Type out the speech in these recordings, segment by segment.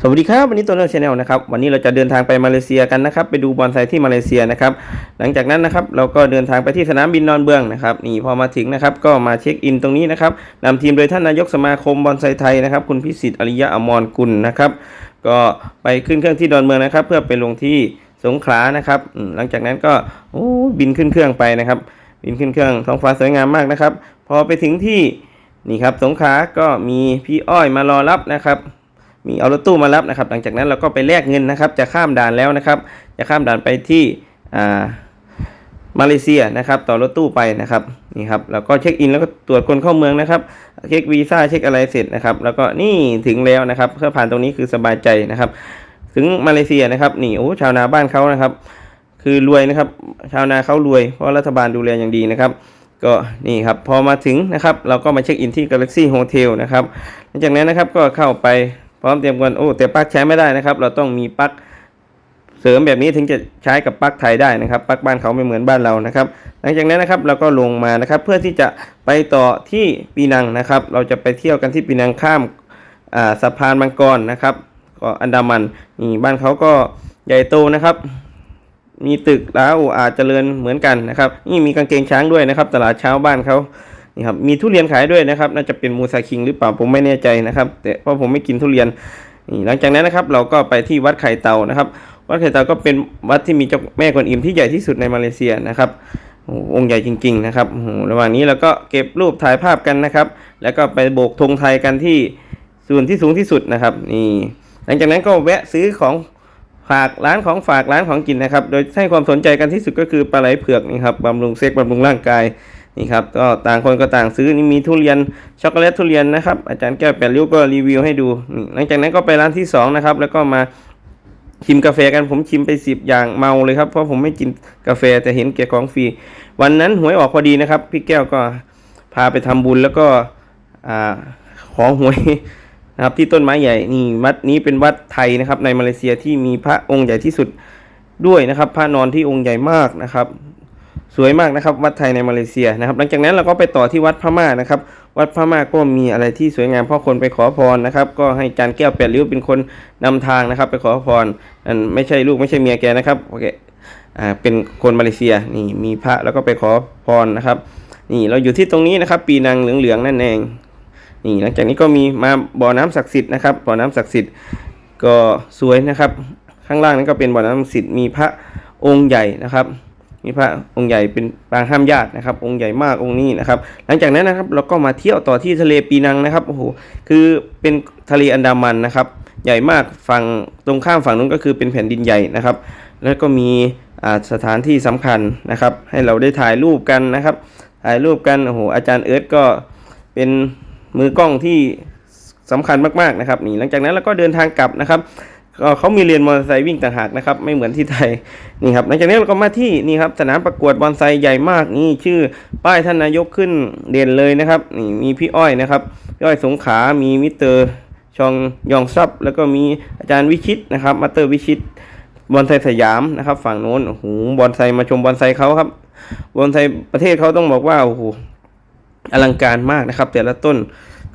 สวัสดีครับวันนี้ตัวเลือกชาแนลนะครับวันนี้เราจะเดินทางไปมาเลเซียกันนะครับ ไปดูบอนไซที่มาเลเซียนะครับ หลังจากนั้นนะครับเราก็เดินทางไปที่สนามบินดอนเบืองนะครับนี่พอมาถึงนะครับก็มาเช็คอินตรงนี้นะครับนำทีมโดยท่านนายกสมาคมบอนไซไทยนะครับ คุณพิสิทธิ์อริยะอมรกุลนะครับ ก็ไปขึ้นเครื่องที่ดอนเมืองนะครับ เพื่อไปลงที่สงขลานะครับ หลังจากนั้นก็บินขึ้นเครื่องไปนะครับ บินขึ้นเครื่องท้องฟ้าสวยงามมากนะครับ พอไปถึงที่นี่ครับสงขลาก็มีพี่อ้อยมารอรับนะครับ มีเอารถตู้มารับนะครับ หลังจากนั้นเราก็ไปแลกเงินนะครับ จะข้ามด่านแล้วนะครับ จะข้ามด่านไปที่มาเลเซียนะครับ ต่อรถตู้ไปนะครับนี่ครับแล้วก็เช็คอินแล้วก็ตรวจคนเข้าเมืองนะครับ เช็ควีซ่าเช็คอะไรเสร็จนะครับ แล้วก็นี่ถึงแล้วนะครับเพื่อผ่านตรงนี้คือสบายใจนะครับ ถึงมาเลเซียนะครับนี่โอ้ชาวนาบ้านเขานะครับ คือรวยนะครับ ชาวนาเขารวยเพราะรัฐบาลดูแลอย่างดีนะครับก็นี่ครับพอมาถึงนะครับ เราก็มาเช็คอินที่ Galaxy Hotel นะครับหลังจากนั้นนะครับก็เข้าไป พร้อมเตรียมกันโอ้แต่ปลั๊กใช้ไม่ได้นะครับ เราต้องมีปลั๊กเสริมแบบนี้ถึงจะใช้กับปลั๊กไทยได้นะครับปลั๊กบ้านเขาไม่เหมือนบ้านเรานะครับ หลังจากนั้นนะครับเราก็ลงมานะครับ เพื่อที่จะไปต่อที่ปีนังนะครับ เราจะไปเที่ยวกันที่ปีนังข้ามาสะพานมังกรนะครับก็อันดามันนี่บ้านเขาก็ใหญ่โตนะครับ มีตึกแล้วอาจเจริญเหมือนกันนะครับ นี่มีกางเกงช้างด้วยนะครับ ตลาดเช้าบ้านเขา นี่ครับมีทุเรียนขายด้วยนะครับ น่าจะเป็นมูซาคิงหรือเปล่าผมไม่แน่ใจนะครับ แต่เพราะผมไม่กินทุเรียนนี่หลังจากนั้นนะครับ เราก็ไปที่วัดไข่เต่านะครับ วัดไข่เตาก็เป็นวัดที่มีเจ้าแม่กวนอิมที่ใหญ่ที่สุดในมาเลเซียนะครับโอ้โหองค์ใหญ่จริง ๆ นะครับระหว่างนี้เราก็เก็บรูปถ่ายภาพกันนะครับ แล้วก็ไปโบกธงไทยกันที่ส่วนที่สูงที่สุดนะครับนี่หลังจากนั้นก็แวะซื้อของฝากร้านของฝากร้านของกินนะครับ โดยให้ความสนใจกันที่สุดก็คือปลาไหลเผือกนี่ครับบำรุงเซ็กบำรุงร่างกาย นี่ครับก็ต่างคนก็ต่างซื้อนี่มีทุเรียนช็อกโกแลตทุเรียนนะครับอาจารย์แก้วแปดริ้วก็รีวิวให้ดูหลังจากนั้นก็ไปร้านที่สองนะครับแล้วก็มาชิมกาแฟกันผมชิมไปสิบอย่างเมาเลยครับ เพราะผมไม่กินกาแฟแต่เห็นเกียของฟรีวันนั้นหวยออกพอดีนะครับ พี่แก้วก็พาไปทำบุญแล้วก็ของหวยนะครับที่ต้นไม้ใหญ่นี่วัดนี้เป็นวัดไทยนะครับ ในมาเลเซียที่มีพระองค์ใหญ่ที่สุดด้วยนะครับ พระนอนที่องค์ใหญ่มากนะครับ สวยมากนะครับ วัดไทยในมาเลเซียนะครับ หลังจากนั้นเราก็ไปต่อที่วัดพม่านะครับ วัดพม่าก็มีอะไรที่สวยงามเพราะคนไปขอพรนะครับ ก็ให้จานแก้วแปดริ้วเป็นคนนำทางนะครับ ไปขอพรนั่นไม่ใช่ลูกไม่ใช่เมียแกนะครับโอเคอ่าเป็นคนมาเลเซียนี่มีพระแล้วก็ไปขอพรนะครับ นี่เราอยู่ที่ตรงนี้นะครับ ปีนังเหลืองๆนั่นเองนี่หลังจากนี้ก็มีมาบ่อน้ำศักดิ์สิทธิ์นะครับบ่อน้ำศักดิ์สิทธิ์ก็สวยนะครับ ข้างล่างนั้นก็เป็นบ่อน้ำศักดิ์สิทธิ์มีพระองค์ใหญ่นะครับ มีพระองค์ใหญ่เป็นปางห้ามญาตินะครับ องค์ใหญ่มากองค์นี้นะครับ หลังจากนั้นนะครับเราก็มาเที่ยวต่อที่ทะเลปีนังนะครับโอ้โหคือเป็นทะเลอันดามันนะครับ ใหญ่มากฝั่งตรงข้ามฝั่งนู้นก็คือเป็นแผ่นดินใหญ่นะครับ แล้วก็มีสถานที่สำคัญนะครับ ให้เราได้ถ่ายรูปกันนะครับ ถ่ายรูปกันโอ้โหอาจารย์เอิร์ธก็เป็นมือกล้องที่สำคัญมากๆนะครับนี่หลังจากนั้นเราก็เดินทางกลับนะครับ เขามีเรียนมอเตอร์ไซค์วิ่งต่างหากนะครับไม่เหมือนที่ไทยนี่ครับหลังจากนั้เราก็มาที่นี่ครับสนามประกวดบอนไซใหญ่มากนี่ชื่อป้ายท่านนายกขึ้นเด่นเลยนะครับนี่มีพี่อ้อยนะครับพี่อ้อยสงขา มีมิเตอร์ชองยองซับแล้วก็มีอาจารย์วิชิตนะครับมาเตอร์วิชิตบอนไซสยามนะครับฝั่งโน้นโอ้โหบอนไซมาชมบอนไซเขาครับบอนไซประเทศเขาต้องบอกว่าโอ้โหอลังการมากนะครับ แต่ละต้น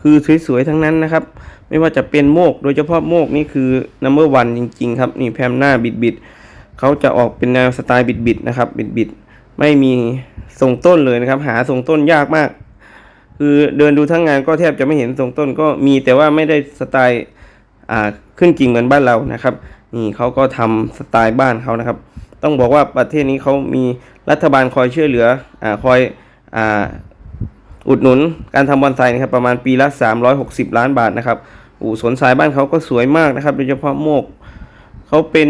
คือสวยๆทั้งนั้นนะครับ ไม่ว่าจะเป็นโมก โดยเฉพาะโมกนี่คือ number one จริง ๆ ครับนี่แพมหน้าบิดๆเขาจะออกเป็นแนวสไตล์บิดๆนะครับบิดๆไม่มีทรงต้นเลยนะครับ หาทรงต้นยากมาก คือเดินดูทั้งงานก็แทบจะไม่เห็นทรงต้นก็มีแต่ว่าไม่ได้สไตล์อ่าขึ้นกิ่งเหมือนบ้านเรานะครับ นี่เขาก็ทำสไตล์บ้านเขานะครับ ต้องบอกว่าประเทศนี้เขามีรัฐบาลคอยช่วยเหลืออ่าคอยอ่าอุดหนุนการทำบอนไซนะครับประมาณปีละ 360 ล้านบาทนะครับ อู่สวนสายบ้านเขาก็สวยมากนะครับ โดยเฉพาะโมกเขาเป็น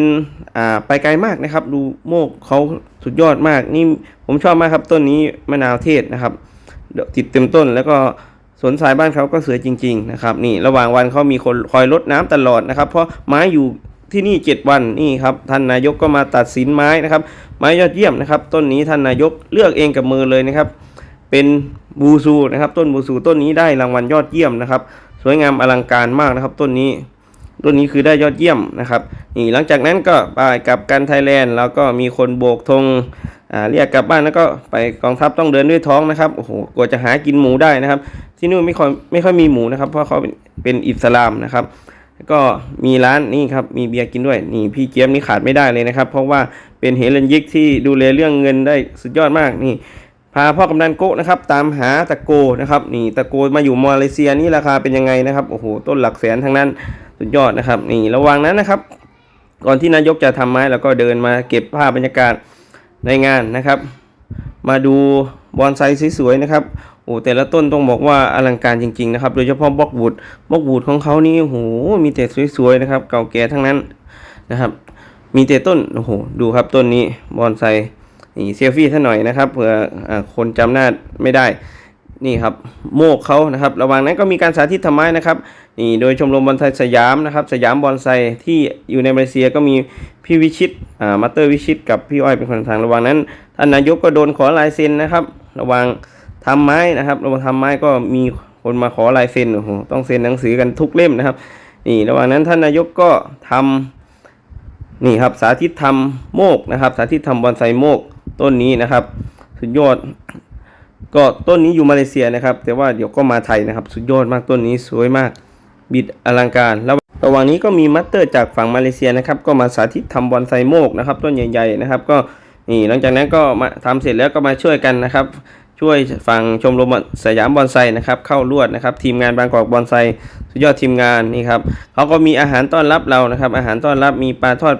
อ่าไปไกลมากนะครับ ดูโมกเขาสุดยอดมาก นี่ผมชอบมากครับต้นนี้มะนาวเทศนะครับติดเต็มต้นแล้วก็สวนสายบ้านเขาก็สวยจริง ๆ นะครับ นี่ระหว่างวันเขามีคนคอยรดน้ำตลอดนะครับ เพราะไม้อยู่ที่นี่ 7 วันนี่ครับท่านนายกก็มาตัดสินไม้นะครับ ไม้ยอดเยี่ยมนะครับ ต้นนี้ท่านนายกเลือกเองกับมือเลยนะครับ เป็นบูซูนะครับ ต้นบูซูต้นนี้ได้รางวัลยอดเยี่ยมนะครับ สวยงามอลังการมากนะครับ ต้นนี้ต้นนี้คือได้ยอดเยี่ยมนะครับนี่หลังจากนั้นก็ไปกลับกันไทยแลนด์แล้วก็มีคนโบกธงเรียกกลับบ้านแล้วก็ไปกองทัพต้องเดินด้วยท้องนะครับโอ้โหกว่าจะหากินหมูได้นะครับ ที่นู่นไม่ค่อยไม่ค่อยมีหมูนะครับ เพราะเขาเป็นเป็นอิสลามนะครับก็มีร้านนี่ครับมีเบียร์กินด้วยนี่พี่เจี๊ยบนี่ขาดไม่ได้เลยนะครับ เพราะว่าเป็นเฮเลนยิกที่ดูแลเรื่องเงินได้สุดยอดมากนี่ พาพ่อกำนันโกะนะครับตามหาตะโกนะครับนี่ตะโกมาอยู่มาเลเซียนี่ราคาเป็นยังไงนะครับโอ้โหต้นหลักแสนทั้งนั้นสุดยอดนะครับนี่ระวังนั้นนะครับ ก่อนที่นายกจะทำไม้แล้วก็เดินมาเก็บภาพบรรยากาศในงานนะครับ มาดูบอนไซสวยๆนะครับโอ้แต่ละต้นต้องบอกว่าอลังการจริงๆนะครับโดยเฉพาะบล็อกวูดบล็อกวูดของเขานี่โอ้โหมีแต่สวยๆนะครับ เก่าแก่ทั้งนั้นนะครับ มีแต่ต้นโอ้โหดูครับต้นนี้บอนไซ นี่เซลฟี่ท่านหน่อยนะครับเผื่ออคนจำหน้าไม่ได้นี่ครับโมกเขานะครับระหว่างนั้นก็มีการสาธิตทำไม้นะครับนี่โดยชมรมบอนไซสยามนะครับสยามบอนไซที่อยู่ในมาเลเซียก็มีพี่วิชิตอ่ามาเตอร์วิชิต กับพี่อ้อยเป็นคนทางระหว่างนั้นท่านนายกก็โดนขอลายเซ็นนะครับ ระหว่างทำไม้นะครับระหว่างทำไม้ก็มีคนมาขอลายเซ็นโอ้โหต้องเซ็นหนังสือกันทุกเล่มนะครับนี่ระหว่างนั้นท่านนายกก็ทำนี่ครับสาธิตทำโมกนะครับ สาธิตทำบอนไซโมก ต้นนี้นะครับ สุดยอด ก็ต้นนี้อยู่มาเลเซียนะครับ แต่ว่าเดี๋ยวก็มาไทยนะครับ สุดยอดมากต้นนี้สวยมาก บิดอลังการแล้วระหว่างนี้ก็มีมัตเตอร์จากฝั่งมาเลเซียนะครับ ก็มาสาธิตทำบอนไซโมกนะครับ ต้นใหญ่ๆนะครับ ก็นี่หลังจากนั้นก็มาทำเสร็จแล้วก็มาช่วยกันนะครับ ช่วยฝั่งชมรมสยามบอนไซนะครับ เข้าลวดนะครับ ทีมงานบางกอกบอนไซสุดยอดทีมงานนี่ครับเขาก็มีอาหารต้อนรับเรานะครับ อาหารต้อนรับมีปลาทอด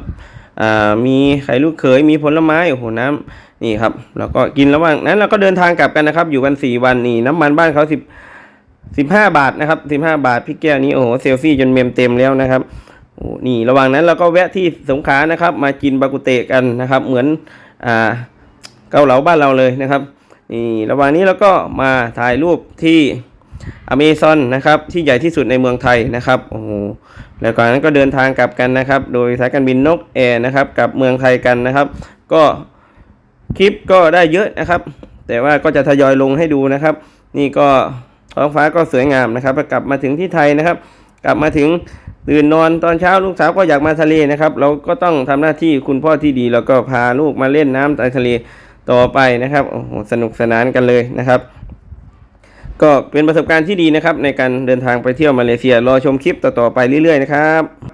อ่ามีไข่ลูกเขยมีผลไม้โอ้โหน้ำ นี่ครับแล้วก็กินระหว่างนั้นเราก็เดินทางกลับกันนะครับ อยู่กันสี่วันนี่น้ำมันบ้านเขาสิบสิบห้าบาทนะครับสิบห้าบาทพี่แก้วนี้โอ้โหเซลฟี่จนเมมเต็มแล้วนะครับโอ้นี่ระหว่างนั้นเราก็แวะที่สงขลานะครับ มากินบากุเตะกันนะครับ เหมือนอ่าเกาเหลาบ้านเราเลยนะครับนี่ระหว่างนี้เราก็มาถ่ายรูปที่อเมซอนนะครับที่ใหญ่ที่สุดในเมืองไทยนะครับโอ้โหแล้วก่อนนั้นก็เดินทางกลับกันนะครับ โดยสายการบินนกแอร์นะครับกลับเมืองไทยกันนะครับ ก็ คลิปก็ได้เยอะนะครับ แต่ว่าก็จะทยอยลงให้ดูนะครับ นี่ก็ท้องฟ้าก็สวยงามนะครับกลับมาถึงที่ไทยนะครับ กลับมาถึงตื่นนอนตอนเช้าลูกสาวก็อยากมาทะเลนะครับ เราก็ต้องทำหน้าที่คุณพ่อที่ดี แล้วก็พาลูกมาเล่นน้ำใต้ทะเลต่อไปนะครับโอ้โหสนุกสนานกันเลยนะครับ ก็เป็นประสบการณ์ที่ดีนะครับ ในการเดินทางไปเที่ยวมาเลเซียรอชมคลิปต่อๆไปเรื่อยๆนะครับ